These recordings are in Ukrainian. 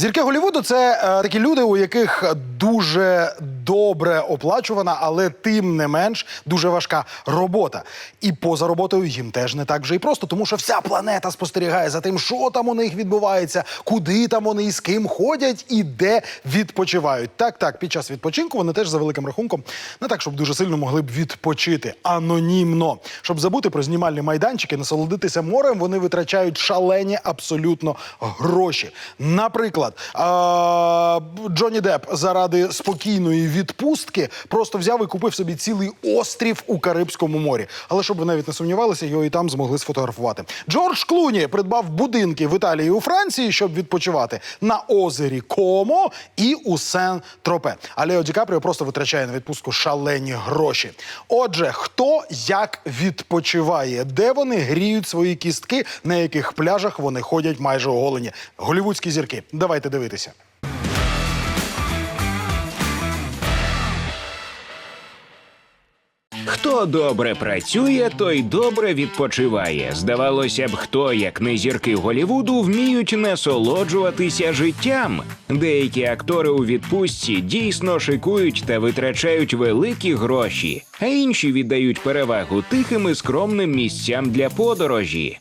Зірки Голівуду це е, такі люди, у яких дуже добре оплачувана, але тим не менш дуже важка робота. І поза роботою їм теж не так вже і просто, тому що вся планета спостерігає за тим, що там у них відбувається, куди там вони і з ким ходять і де відпочивають. Так, так, під час відпочинку вони теж за великим рахунком не так, щоб дуже сильно могли б відпочити анонімно. Щоб забути про знімальні майданчики, насолодитися морем, вони витрачають шалені абсолютно гроші. Наприклад, а, Джонні Депп заради спокійної відпустки просто взяв і купив собі цілий острів у Карибському морі. Але щоб ви навіть не сумнівалися, його і там змогли сфотографувати. Джордж Клуні придбав будинки в Італії у Франції, щоб відпочивати на озері Комо і у Сен-Тропе. А Лео Ді Капріо просто витрачає на відпустку шалені гроші. Отже, хто як відпочиває, де вони гріють свої кістки, на яких пляжах вони ходять майже оголені. Голівудські зірки. Давайте дивитися. Хто добре працює, той добре відпочиває. Здавалося б, хто, як не зірки Голівуду, вміють насолоджуватися життям. Деякі актори у відпустці дійсно шикують та витрачають великі гроші, а інші віддають перевагу тихим і скромним місцям для подорожі.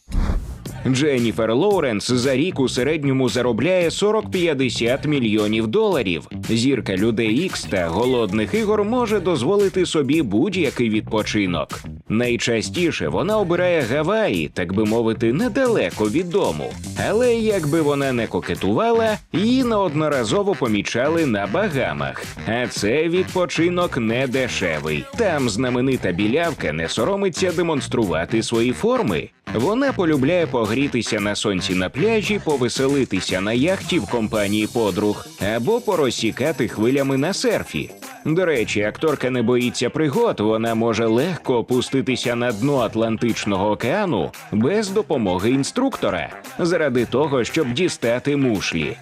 Дженніфер Лоуренс за рік у середньому заробляє 40-50 мільйонів доларів. Зірка людей Ікс та голодних ігор може дозволити собі будь-який відпочинок. Найчастіше вона обирає Гаваї, так би мовити, недалеко від дому. Але якби вона не кокетувала, її неодноразово помічали на Багамах. А це відпочинок не дешевий. Там знаменита білявка не соромиться демонструвати свої форми. Вона полюбляє погрітися на сонці на пляжі, повеселитися на яхті в компанії подруг або порозсікати хвилями на серфі. До речі, акторка не боїться пригод, вона може легко опуститися на дно Атлантичного океану без допомоги інструктора заради того, щоб дістати мушлі.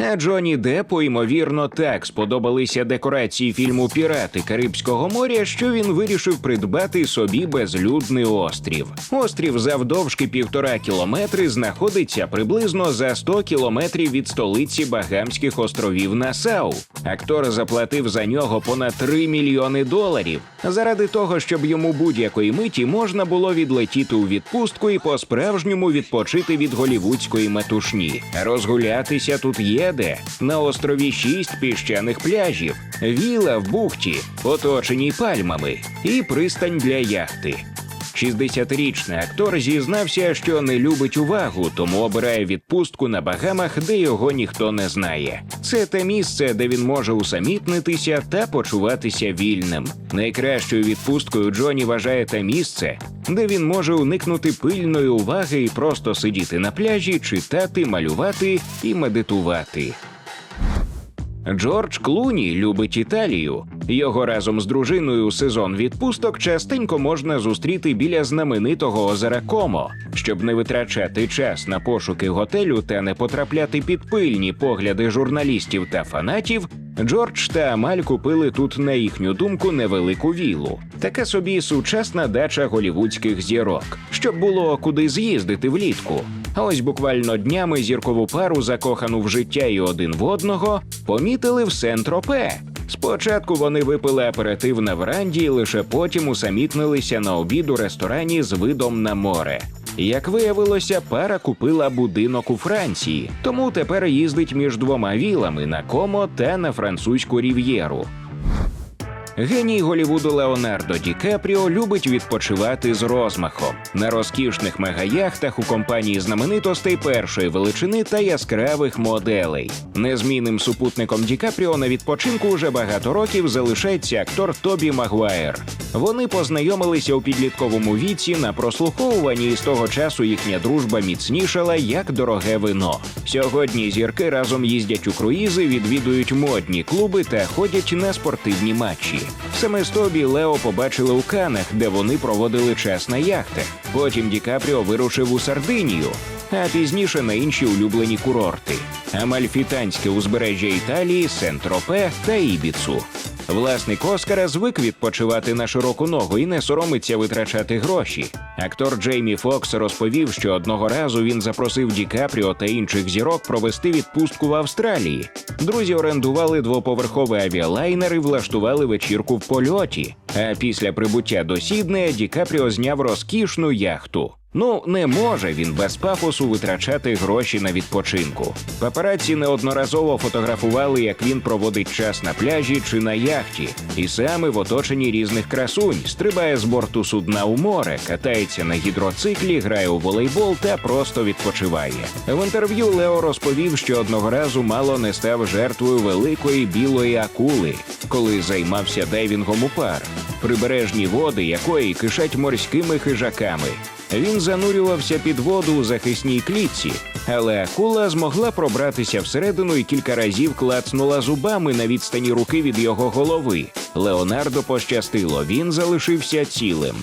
А Джонні Деппу, ймовірно, так сподобалися декорації фільму Пірати Карибського моря, що він вирішив придбати собі безлюдний острів. Острів завдовжки півтора кілометри знаходиться приблизно за 100 кілометрів від столиці Багамських островів Насау. Актор заплатив за нього понад 3 мільйони доларів заради того, щоб йому будь-якої миті можна було відлетіти у відпустку і по-справжньому відпочити від голівудської метушні. Розгулятися тут є де на острові шість піщаних пляжів, віла в бухті, оточеній пальмами, і пристань для яхти. 60-річний актор зізнався, що не любить увагу, тому обирає відпустку на Багамах, де його ніхто не знає. Це те місце, де він може усамітнитися та почуватися вільним. Найкращою відпусткою Джоні вважає те місце, де він може уникнути пильної уваги і просто сидіти на пляжі, читати, малювати і медитувати. Джордж Клуні любить Італію. Його разом з дружиною у сезон відпусток частенько можна зустріти біля знаменитого озера Комо. Щоб не витрачати час на пошуки готелю та не потрапляти під пильні погляди журналістів та фанатів. Джордж та Амаль купили тут, на їхню думку, невелику віллу. Така собі сучасна дача голівудських зірок, щоб було куди з'їздити влітку. А ось буквально днями зіркову пару, закохану в життя і один в одного, помітили в Сен-Тропе. Спочатку вони випили аперитив на веранді, і лише потім усамітнилися на обід у ресторані з видом на море. Як виявилося, пара купила будинок у Франції, тому тепер їздить між двома вілами на Комо та на французьку рів'єру. Геній Голівуду Леонардо Ді Капріо любить відпочивати з розмахом на розкішних мегаяхтах у компанії знаменитостей першої величини та яскравих моделей. Незмінним супутником Ді Капріо на відпочинку вже багато років залишається актор Тобі Магуайр. Вони познайомилися у підлітковому віці на прослуховуванні, і з того часу їхня дружба міцнішала як дороге вино. Сьогодні зірки разом їздять у круїзи, відвідують модні клуби та ходять на спортивні матчі. Саме з Тобі Лео побачили у Канах, де вони проводили час на яхтах. Потім Ді Капріо вирушив у Сардинію, а пізніше на інші улюблені курорти: Амальфітанське узбережжя Італії, Сен-Тропе та Ібіцу. Власник Оскара звик відпочивати на широку ногу і не соромиться витрачати гроші. Актор Джеймі Фокс розповів, що одного разу він запросив Ді Капріо та інших зірок провести відпустку в Австралії. Друзі орендували двоповерховий авіалайнер і влаштували вечірку в польоті. А після прибуття до Сіднея Ді Капріо зняв розкішну яхту. Ну, не може він без пафосу витрачати гроші на відпочинку. Папараці неодноразово фотографували, як він проводить час на пляжі чи на яхті, і саме в оточенні різних красунь стрибає з борту судна у море, катається на гідроциклі, грає у волейбол та просто відпочиває. В інтерв'ю Лео розповів, що одного разу мало не став жертвою великої білої акули, коли займався дайвінгом у пар, прибережні води якої кишать морськими хижаками. Він занурювався під воду у захисній клітці, але акула змогла пробратися всередину і кілька разів клацнула зубами на відстані руки від його голови. Леонардо пощастило, він залишився цілим.